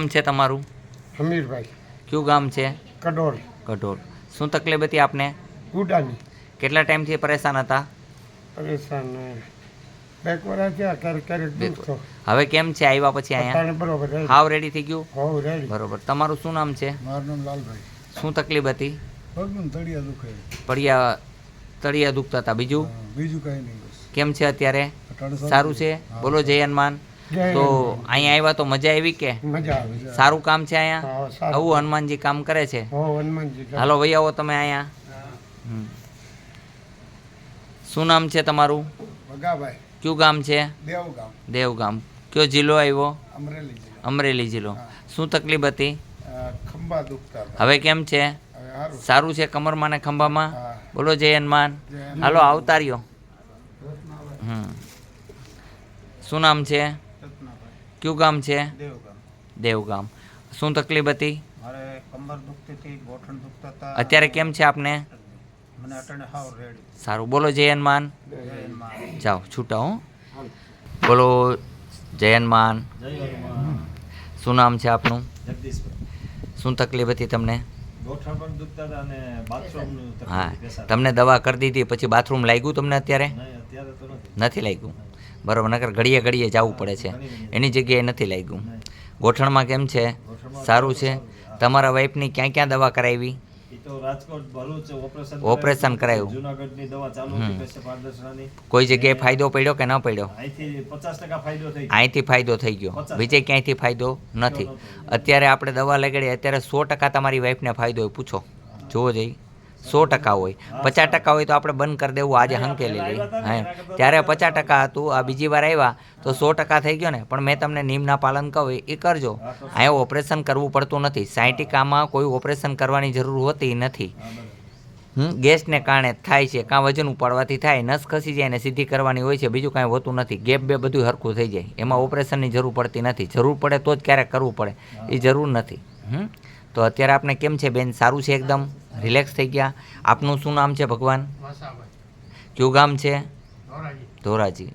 નામ છે તમારું? હમીરભાઈ. કયું ગામ છે? કડોલ. કડોલ. શું તકલીફ હતી આપને? ગુડાની. કેટલા ટાઈમથી પરેશાન હતા? પરેશાન બેક વરા થયા ક્યારેક ક્યારેક દુખતો હવે કેમ છે આવ્યા પછી અહીંયા? બરોબર હાવ રેડી થઈ ગયું? હાવ રેડી બરોબર. તમારું શું નામ છે? મારું નામ લાલભાઈ. શું તકલીફ હતી? પગનું તળિયા દુખે. પડ્યા તળિયા દુખતા હતા. બીજું? બીજું કાંઈ નહીં કેમ છે અત્યારે? સારું છે? બોલો જય હનુમાન. તો અહીંયા આવ્યા તો મજા આવી કે? સારું કામ છે અહીંયા? આવું હનુમાનજી કામ કરે છે? હાલો ભાઈ આવો તમે અહીંયા. શું નામ છે તમારું? કયું ગામ છે? દેવગામ. કયો જિલ્લો આવ્યો? અમરેલી જિલ્લા. શું તકલીફ હતી? હવે કેમ છે? સારું છે કમરમાં ને ખંભામાં બોલો જય હનુમાન. હાલો આવતા રહ્યો હમ. શું નામ છે? કયું ગામ છે? દેવગામ. દેવગામ. શું તકલીફ હતી? મારે કમર દુખતી હતી ગોઠણ દુખતા હતા. અત્યારે કેમ છે આપને? મને અટાણે હાવ રેડી. સારું. બોલો જયનમાન જાઓ છૂટા હું. બોલો જયનમાન શું નામ છે આપનું? જગદીશભાઈ. શું તકલીફ હતી તમને? ગોઠણ પણ દુખતા હતા અને બાથરૂમનું હા. તમને દવા કરી દીધી પછી બાથરૂમ લાગ્યું તમને અત્યારે? નહીં અત્યારે તો નથી. નથી લાગ્યું. બરાબર નકર ઘડીએ ઘડીએ જવું પડે છે. એની જગ્યાએ નથી લાગ્યું. ગોઠણમાં કેમ છે? સારું છે. તમારા વાઈફની ક્યાં ક્યાં દવા કરાવી? ઓપરેશન કરાયું. કોઈ જગ્યાએ ફાયદો પડ્યો કે ન પડ્યો? અહીંથી ફાયદો થઈ ગયો. બીજે ક્યાંયથી ફાયદો નથી. અત્યારે આપણે દવા લગાડીએ અત્યારે સો ટકા તમારી વાઈફને ફાયદો પૂછો. જોવો જઈ. સો ટકા હોય. પચાસ ટકા હોય તો આપણે બંધ કરી દેવું, આજે હંકેલી લઈ. હા? ત્યારે પચાસ ટકા હતું, આ બીજી વાર આવ્યા, તો સો ટકા થઈ ગયો ને. પણ મેં તમને નિયમના પાલન કહું, એ કરજો. અહીંયા ઓપરેશન કરવું પડતું નથી. સાયન્ટિકામાં કોઈ ઓપરેશન કરવાની જરૂર હોતી નથી. ગેસને કારણે થાય છે. કાં વજન ઉપાડવાથી થાય, નસ ખસી જાય ને સીધી કરવાની હોય છે, બીજું કાંઈ હોતું નથી. ગેપ બે બધું હરખું થઈ જાય. એમાં ઓપરેશનની જરૂર પડતી નથી. જરૂર પડે તો જ ક્યારેક કરવું પડે. એ જરૂર નથી. તો અત્યારે આપણે કેમ છે બેન? સારું છે એકદમ? રિલેક્સ થઈ ગયા. આપનું શું નામ છે ભગવાન? કયું ગામ છે? ધોરાજી. ધોરાજી.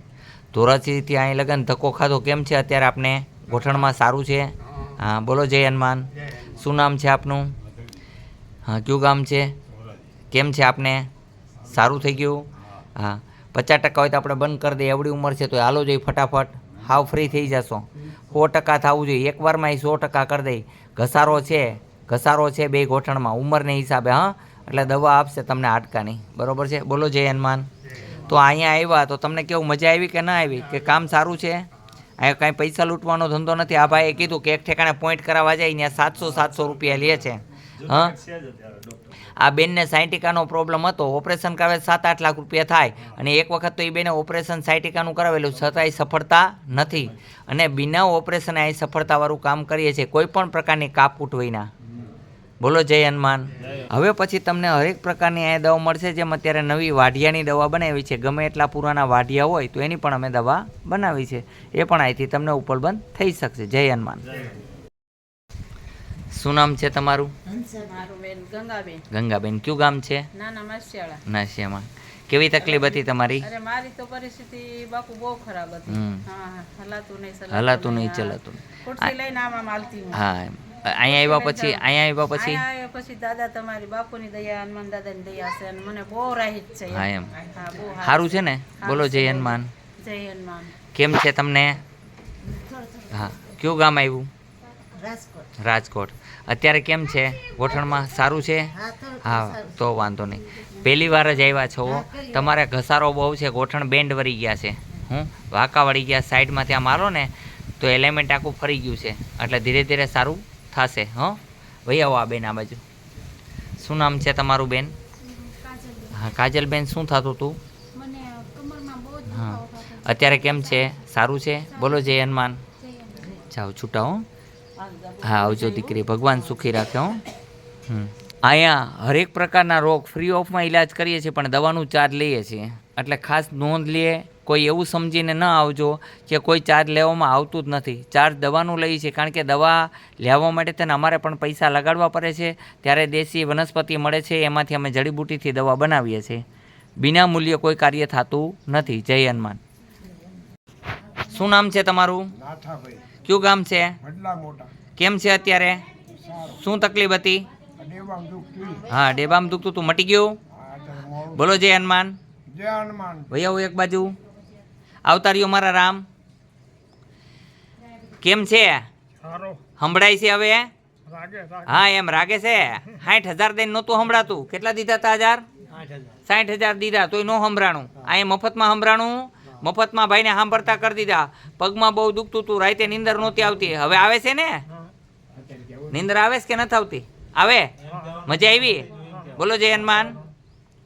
ધોરાજીથી અહીં લગન ધક્કો ખાધો. કેમ છે? અત્યારે આપને ગોઠણમાં સારું છે? હા. બોલો જય હનુમાન. જય હનુમાન. શું નામ છે આપનું? હા કયું ગામ છે? કેમ છે આપને? સારું થઈ ગયું? હા. પચાસ ટકા હોય તો આપણે બંધ કરી દઈએ. એવડી ઉંમર છે તો હાલો જોઈએ ફટાફટ. હાવ ફ્રી થઈ જશો. સો ટકા થવું જોઈએ. એકવારમાં એ સો ટકા કરી દઈ. ઘસારો છે. ઘસારો છે બે ગોઠણમાં ઉંમરને હિસાબે હા? એટલે દવા આપશે તમને હાડકાની બરોબર છે? બોલો જય હનુમાન. તો અહીંયા આવ્યા તો તમને કેવું મજા આવી કે ના આવી? કે કામ સારું છે? અહીંયા કાંઈ પૈસા લૂંટવાનો ધંધો નથી? આ ભાઈએ કીધું કે એક ઠેકાણે પોઈન્ટ કરાવવા જાય ત્યાં સાતસો સાતસો રૂપિયા લે છે. હા? આ બેનને સાયન્ટિકાનો પ્રોબ્લેમ હતો. ઓપરેશન કરાવે સાત આઠ લાખ રૂપિયા થાય. અને એક વખત તો એ બેને ઓપરેશન સાયન્ટિકાનું કરાવેલું છતાંય સફળતા નથી. અને બિના ઓપરેશન અહીં સફળતાવાળું કામ કરીએ છીએ. કોઈ પણ પ્રકારની કાપ ઉઠવીના બોલો જય હનુમાન. હવે પછી તમને હરેક પ્રકારની અહીંયા દવા મળશે જેમ અત્યારે નવી વાઢિયાની દવા બનાવી છે. ગમે એટલા પુરાના વાઢિયા હોય તો એની પણ અમે દવા બનાવી છે. એ પણ અહીંથી તમને ઉપલબ્ધ થઈ શકશે. જય હનુમાન. શું નામ છે તમારું? ગંગાબેન. ગંગાબેન. કયું ગામ છે? નાના નાશિયામાં કેવી તકલીફ હતી તમારી? અરે મારી તો પરિસ્થિતિ બાપુ બહુ ખરાબ હતી. હા હલાતું નહીં હલાતું નહીં. ચલાતું હા એમ. અહીંયા આવ્યા પછી અહીંયા આવ્યા પછી? આવ્યા પછી દાદા તમારી બાપુની દયા હનુમાન દાદાની દયા છે અને મને બહુ રાહિત છે હા એમ. સારું છે. ને? બોલો જય હનુમાન. જય હનુમાન. કેમ છે તમને? હા કયું ગામ આવ્યું? રાજકોટ. અત્યારે કેમ છે? ગોઠણમાં સારું છે? હા તો વાંધો નહીં. પહેલી વાર જ આવ્યા છો તમારે ઘસારો બહુ છે ગોઠણ બેન્ડ વળી ગયા છે. હું? વાંકા વળી ગયા સાઈડમાં ત્યાં મારો ને તો એલિમેન્ટ આખું ફરી ગયું છે. એટલે ધીરે ધીરે સારું થશે હો? ભાઈ આવો આ બેન આ બાજુ. શું નામ છે તમારું બેન? હા કાજલબેન શું થતું હતું હા. અત્યારે કેમ છે? સારું છે? બોલો જય હનુમાન. જાઓ છૂટા હો. હા આવજો દીકરી ભગવાન સુખી રાખે હો. હમ. અહીંયા હરેક પ્રકારના રોગ ફ્રી ઓફમાં ઈલાજ કરીએ છીએ પણ દવાનું ચાર્જ લઈએ છીએ. એટલે ખાસ નોંધ લઈએ કોઈ એવું સમજીને ન આવજો કે કોઈ ચાર્જ લેવામાં આવતું જ નથી. ચાર્જ દવાનું લઈએ છીએ કારણ કે દવા લેવા માટે તેને અમારે પણ પૈસા લગાડવા પડે છે. ત્યારે દેશી વનસ્પતિ મળે છે એમાંથી અમે જડીબુટીથી દવા બનાવીએ છીએ. બિના મૂલ્યે કોઈ કાર્ય થતું નથી. જય હનુમાન. શું નામ છે તમારું? કયું ગામ છે? કેમ છે અત્યારે? શું તકલીફ હતી? હા ડેબામ દુખતું તું મટી ગયું? બોલો જય હનુમાન. જય હનુમાન. ભાઈ આવું એક બાજુ. આવતા રહ્યો મારા રામ. કેમ છે? સંભળાય છે હવે? હા એમ રાગે છે? સાઠ હજાર દઈને નહોતું સંભળાતું કેટલા દીધા હતા હજાર? સાઠ હજાર દીધા તોય નો સંભળાણું અહીંયા મફતમાં સંભળાણું મફતમાં ભાઈને સાંભળતા કરી દીધા. પગમાં બહુ દુખતું હતું રાતે નીંદર નહોતી આવતી. હવે આવે છે ને? નીંદર આવે છે કે નથી આવતી? આવે? મજા આવી? બોલો જય હનુમાન.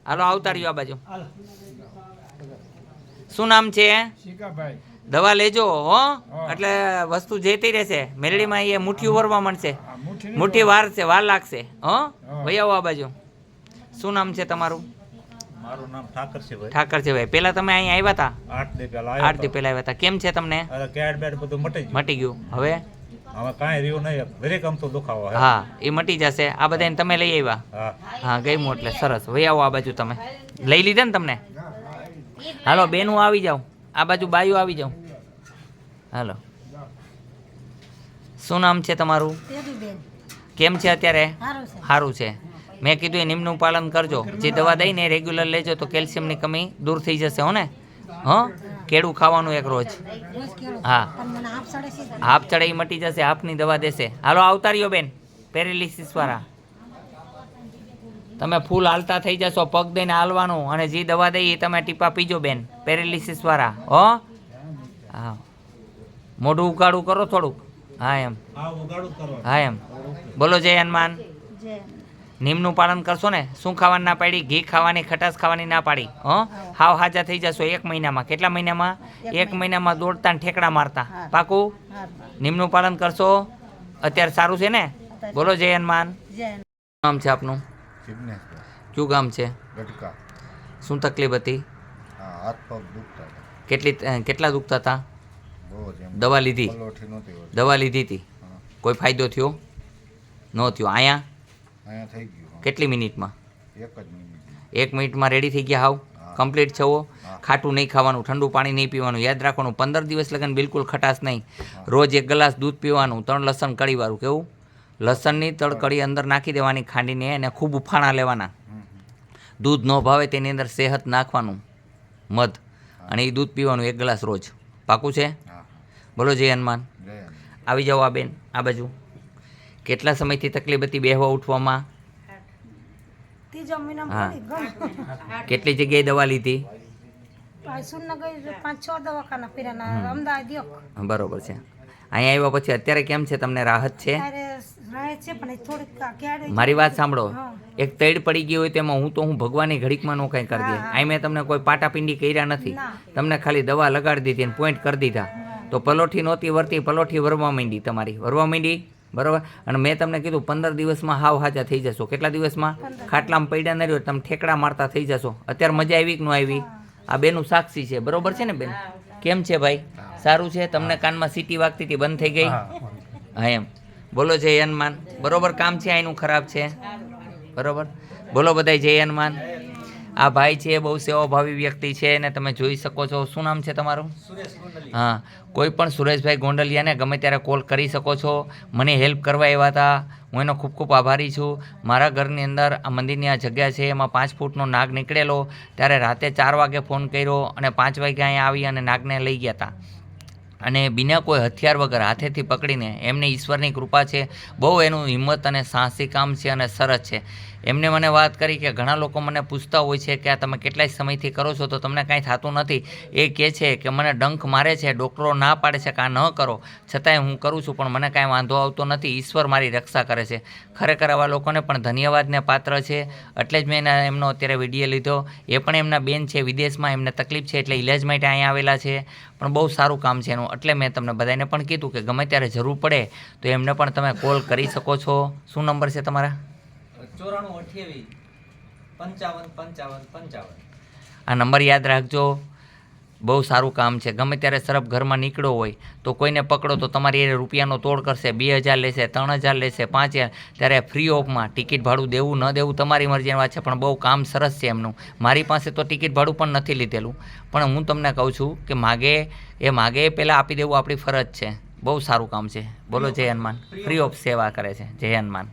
હાલો આવતા રહ્યો આ બાજુ. શું નામ છે? દવા લેજો હો? એટલે વસ્તુ જેતી રહેશે. મેરડીમાં એ મુઠ્ઠી ભરવા મળશે મુઠ્ઠી વાર છે વાર લાગશે હો? ભાઈ આવો આ બાજુ. શું નામ છે તમારું? મારું નામ ઠાકર છે ભાઈ. ઠાકર છે ભાઈ. પેલા તમે અહીં આવ્યા હતા આઠ દી પહેલા આઠ દી પહેલા આવ્યા હતા કેમ છે તમને? કેડ બેડ બધું મટી ગયું. મટી ગયું. હવે? હવે કાંઈ રહ્યું નહીં. દરેક આમ તો દુખાવો હા. એ મટી જશે. આ બધાને તમે લઈ આવ્યા હા. હા ગઈ એટલે સરસ. ભાઈ આવો આ બાજુ તમે. લઈ લીધા ને તમને? હાલો બેનું આવી જાઓ આ બાજુ બાયું આવી જાઓ હાલો. શું નામ છે તમારું? કેમ છે અત્યારે? સારું છે. મેં કીધું એ નિમનું પાલન કરજો. જે દવા દઈને રેગ્યુલર લેજો તો કેલ્શિયમની કમી દૂર થઈ જશે હો ને? હં? કેળું ખાવાનું એક રોજ. હા. હાફ ચડાઈ મટી જશે હાફની દવા દેશે. હાલો આવતા રહ્યો બેન. પેરેલિસિસ વાળા. તમે ફૂલ હાલતા થઈ જશો પગ દઈને હાલવાનું અને જે દવા દઈએ એ તમે ટીપા પીજો બેન પેરેલિસિસવાળા હો? હા. મોઢું ઉગાડું કરો થોડુંક. હા એમ. હા ઉગાડું કરવા હા એમ. બોલો જય હનુમાન. નિમનું પાલન કરશો ને શું ખાવાની ના પાડી? ઘી ખાવાની ખટાશ ખાવાની ના પાડી હ? હાવ હાજા થઈ જશો એક મહિનામાં. કેટલા મહિનામાં? એક મહિનામાં દોડતા ને ઠેકડા મારતા. પાકું? નિમનું પાલન કરશો? અત્યારે સારું છે ને? બોલો જય હનુમાન. નામ છે આપનું? કયું ગામ છે? ગટકા શું તકલીફ હતી? હાથ પગ દુખતા કેટલી કેટલા દુખતા હતા? દવા લીધી? દવા લીધી હતી? કોઈ ફાયદો થયો? ન થયો. અહીંયા અહીંયા થઈ ગયું કેટલી મિનિટમાં? એક જ મિનિટ એક મિનિટમાં રેડી થઈ ગયા હાવ? કમ્પ્લીટ છવો ખાટું નહીં ખાવાનું ઠંડુ પાણી નહીં પીવાનું. યાદ રાખવાનું પંદર દિવસ લગન બિલકુલ ખટાશ નહીં. રોજ એક ગ્લાસ દૂધ પીવાનું ત્રણ લસણ કળીવાળું કેવું? લસણની તળકડી અંદર નાખી દેવાની ખાંડીને એને ખૂબ ઉફાણા લેવાના. દૂધ ન ભાવે તેની અંદર સેહત નાખવાનું. મધ. અને એ દૂધ પીવાનું એક ગ્લાસ રોજ. પાકું છે? બોલો જય હનુમાન. આવી જાઓ આ બેન આ બાજુ. કેટલા સમયથી તકલીફ હતી બેહવા ઉઠવામાં? હા. કેટલી જગ્યાએ દવા લીધી? બરોબર છે. અહીંયા આવ્યા પછી અત્યારે કેમ છે? તમને રાહત છે? મારી વાત સાંભળો. એક તૈડ પડી ગઈ હોય તેમાં હું તો હું ભગવાનની ઘડીકમાં નો કાંઈ કરી દે. અહીં મેં તમને કોઈ પાટાપિંડી કર્યા નથી. તમને ખાલી દવા લગાડી દીધી અને પોઈન્ટ કરી દીધા. તો પલોઠી નહોતી વરતી પલોઠી વરવા માંડી તમારી. વરવા માંડી? બરોબર? અને મેં તમને કીધું પંદર દિવસમાં હાવ હાજા થઈ જશો. કેટલા દિવસમાં? ખાટલામાં પડ્યા ન રહ્યો તમે ઠેકડા મારતા થઈ જશો. અત્યારે મજા આવી કે ન આવી? આ બેનું સાક્ષી છે. બરોબર છે ને બેન? કેમ છે ભાઈ? સારું છે? તમને કાનમાં સીટી વાગતી હતી બંધ થઈ ગઈ? હા એમ. બોલો જય હનુમાન. બરોબર કામ છે આનું ખરાબ છે? બરોબર. બોલો બધાય જય હનુમાન. આ ભાઈ છે બહુ સેવાભાવી વ્યક્તિ છે અને તમે જોઈ શકો છો. શું નામ છે તમારું? હા કોઈ પણ સુરેશભાઈ ગોંડલિયાને ગમે ત્યારે કોલ કરી શકો છો. મને હેલ્પ કરવા આવ્યા હતા. હું એનો ખૂબ ખૂબ આભારી છું. મારા ઘરની અંદર આ મંદિરની આ જગ્યા છે એમાં પાંચ ફૂટનો નાગ નીકળેલો. ત્યારે રાતે ચાર વાગે ફોન કર્યો અને પાંચ વાગે અહીંયા આવી અને નાગને લઈ ગયા હતા. અને બિના કોઈ હથિયાર વગર હાથેથી પકડીને એમને ઈશ્વરની કૃપા છે. બહુ એનું હિંમત અને સાહસી કામ છે અને સરસ છે. એમને મને વાત કરી કે ઘણા લોકો મને પૂછતા હોય છે કે આ તમે કેટલાય સમયથી કરો છો, તો તમને કાંઈ થતું નથી. એ કહે છે કે મને ડંખ મારે છે, ડૉક્ટરો ના પાડે છે કે આ ન કરો. છતાંય હું કરું છું, પણ મને કાંઈ વાંધો આવતો નથી. ઈશ્વર મારી રક્ષા કરે છે. ખરેખર આવા લોકોને પણ ધન્યવાદને પાત્ર છે. એટલે જ મેં એના, એમનો અત્યારે વીડિયો લીધો. એ પણ એમના બેન છે, વિદેશમાં એમને તકલીફ છે, એટલે ઇલાજ માટે અહીંયા આવેલા છે. પણ બહુ સારું કામ છે એનું. એટલે મેં તમને બધાને પણ કીધું કે ગમે ત્યારે જરૂર પડે, તો એમને પણ તમે કોલ કરી શકો છો. શું નંબર છે તમારા? ચોરાણું અઠ્યાવીસ પંચાવન પંચાવન પંચાવન. આ નંબર યાદ રાખજો. બહુ સારું કામ છે. ગમે ત્યારે સરફ ઘરમાં નીકળો હોય તો કોઈને પકડો તો તમારી એ રૂપિયાનો તોડ કરશે. બે હજાર લેશે ત્રણ હજાર લેશે પાંચ હજાર. ત્યારે ફ્રી ઓફમાં ટિકિટ ભાડું દેવું ન દેવું તમારી મરજીની વાત છે પણ બહુ કામ સરસ છે એમનું. મારી પાસે તો ટિકિટ ભાડું પણ નથી લીધેલું. પણ હું તમને કહું છું કે માગે એ માગે એ પહેલાં આપી દેવું. આપણી ફરજ છે. બહુ સારું કામ છે. બોલો જય હનુમાન. ફ્રી ઓફ સેવા કરે છે. જય હનુમાન.